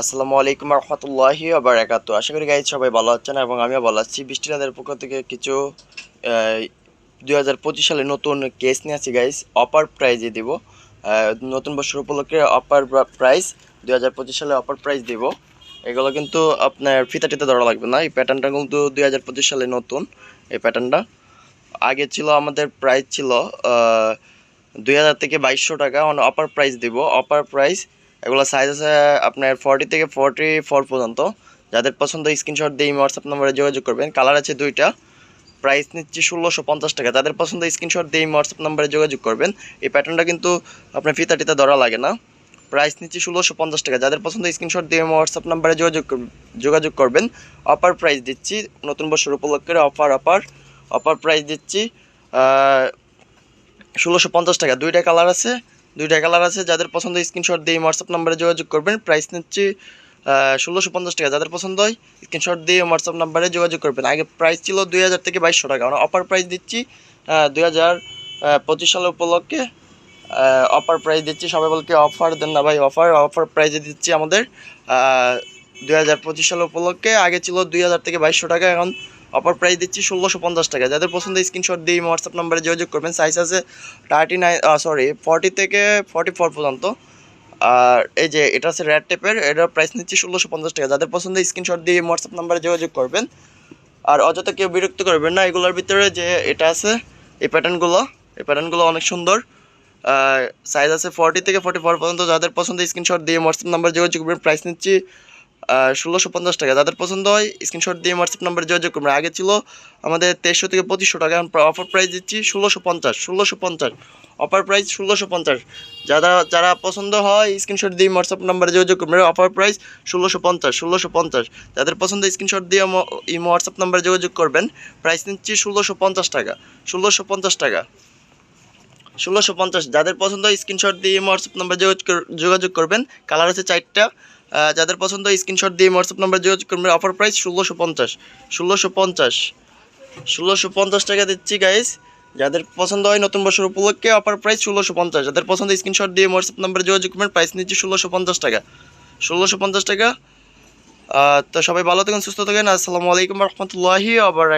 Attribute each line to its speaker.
Speaker 1: আসসালামু আলাইকুম রহমতুল্লাহি আবার একাত্তর আশা করি গাইজ সবাই ভালো আছেন এবং আমিও ভালো আছি। বৃষ্টিনাদের পক্ষ থেকে কিছু দুই হাজার পঁচিশ সালে নতুন কেস নিয়ে আছি গাইজ অপার প্রাইজে দিব। নতুন বছর উপলক্ষে অপার প্রাইজ দুই হাজার পঁচিশ সালে অপার প্রাইজ দিব। এগুলো কিন্তু আপনার ফিতা টিতা ধরা লাগবে না। এই প্যাটার্নটা কিন্তু দুই হাজার পঁচিশ সালে নতুন, এই প্যাটার্নটা আগে ছিল আমাদের প্রাইস ছিল দুই হাজার থেকে বাইশশো টাকা অপার প্রাইস দিব। অপার প্রাইস এগুলো সাইজ আছে আপনার ফর্টি থেকে ফর্টি ফোর পর্যন্ত। যাদের পছন্দ স্ক্রিনশট দিয়ে হোয়াটসঅ্যাপ নম্বরে যোগাযোগ করবেন। কালার আছে দুইটা। প্রাইস নিচ্ছি ষোলোশো পঞ্চাশ টাকা। যাদের পছন্দ স্ক্রিনশট দিয়ে হোয়াটসঅ্যাপ নম্বরে যোগাযোগ করবেন, এই প্যাটার্নটা কিন্তু আপনার ফিতা টিতা ধরা লাগে না। প্রাইস নিচ্ছি ষোলোশো পঞ্চাশ টাকা। যাদের পছন্দ স্ক্রিনশট দিয়ে হোয়াটসঅ্যাপ নম্বরে যোগাযোগ যোগাযোগ করবেন অফার প্রাইস দিচ্ছি, নতুন বছর উপলক্ষে অফার অফার অফার প্রাইস দিচ্ছি ষোলোশো পঞ্চাশ টাকা। দুইটা কালার আছে। দুইটা কালার আছে, যাদের পছন্দ স্ক্রিনশট দিয়ে হোয়াটসঅ্যাপ নাম্বারে যোগাযোগ করবেন। প্রাইস নিচ্ছি ষোলোশো পঞ্চাশ টাকা। যাদের পছন্দ হয় স্ক্রিনশট দিয়ে হোয়াটসঅ্যাপ নাম্বারে যোগাযোগ করবেন। আগে প্রাইস ছিল দুই হাজার থেকে বাইশশো টাকা। আমরা অফার প্রাইস দিচ্ছি দুই হাজার পঁচিশ সাল উপলক্ষে অফার প্রাইস দিচ্ছি। সবাই বলকে অফার দেন না ভাই অফার অফার প্রাইজে দিচ্ছি আমাদের। দুই হাজার পঁচিশ সাল উপলক্ষে। আগে ছিল দুই হাজার থেকে বাইশশো টাকা, এখন অফার প্রাইস দিচ্ছি ষোলোশো পঞ্চাশ টাকা। যাদের পছন্দ স্ক্রিনশট দিয়ে হোয়াটসঅ্যাপ নাম্বারে যোগাযোগ করবেন। সাইজ আছে থার্টি নাইন সরি ফর্টি থেকে ফর্টি ফোর পর্যন্ত। আর এই যে এটা আছে রেড টেপের এটার প্রাইস নিচ্ছি ষোলোশো পঞ্চাশ টাকা। যাদের পছন্দ স্ক্রিনশট দিয়ে হোয়াটসঅ্যাপ নাম্বারে যোগাযোগ করবেন। আর অযথা কেউ বিরক্ত করবেন না, এগুলোর ভিতরে যে এটা আছে, এই প্যাটার্নগুলো এই প্যাটার্নগুলো অনেক সুন্দর। সাইজ আছে ফর্টি থেকে ফর্টি ফোর পর্যন্ত। যাদের পছন্দ স্ক্রিনশট দিয়ে হোয়াটসঅ্যাপ নাম্বার যোগাযোগ করবেন প্রাইস নিচ্ছি ষোলোশো পঞ্চাশ টাকা। যাদের পছন্দ হয় স্ক্রিনশট দিয়ে হোয়াটসঅ্যাপ নাম্বারে যোগাযোগ করবেন। আগে ছিল আমাদের তেইশশো থেকে পঁচিশশো টাকা, এখন অফার প্রাইস দিচ্ছি ষোলোশো পঞ্চাশ ষোলোশো পঞ্চাশ। অফার প্রাইস ষোলোশো পঞ্চাশ। যারা যারা পছন্দ হয় স্ক্রিনশট দিয়ে হোয়াটসঅ্যাপ নাম্বারে যোগাযোগ করবেন। অফার প্রাইস ষোলোশো পঞ্চাশ ষোলোশো পঞ্চাশ। যাদের পছন্দ স্ক্রিনশট দিয়ে ইমো হোয়াটসঅ্যাপ নাম্বারে যোগাযোগ করবেন। প্রাইস নিচ্ছি ষোলোশো পঞ্চাশ টাকা, ষোলোশো পঞ্চাশ টাকা। ষোলোশো পঞ্চাশ। যাদের পছন্দ হয় স্ক্রিনশট দিয়ে হোয়াটসঅ্যাপ নাম্বার যোগাযোগ করবেন। কালার আছে চারটা। যাদের পছন্দ স্ক্রিনশট দিয়ে হোয়াটসঅ্যাপ নাম্বার যোগাযোগ করবেন। অফার প্রাইস ষোলোশো পঞ্চাশ। ষোলোশো পঞ্চাশ। ষোলোশো পঞ্চাশ টাকা দিচ্ছি গাইস যাদের পছন্দ হয় নতুন বছর উপলক্ষে অফার প্রাইস ষোলোশো পঞ্চাশ। যাদের পছন্দ স্ক্রিনশট দিয়ে হোয়াটসঅ্যাপ নাম্বারে যোগাযোগ করবেন প্রাইস নিচ্ছি ষোলোশো পঞ্চাশ টাকা। ষোলোশো পঞ্চাশ টাকা। তো সবাই ভালো থাকুন, সুস্থ থাকেন। আসসালামু আলাইকুম রহমতুল্লাহি আবার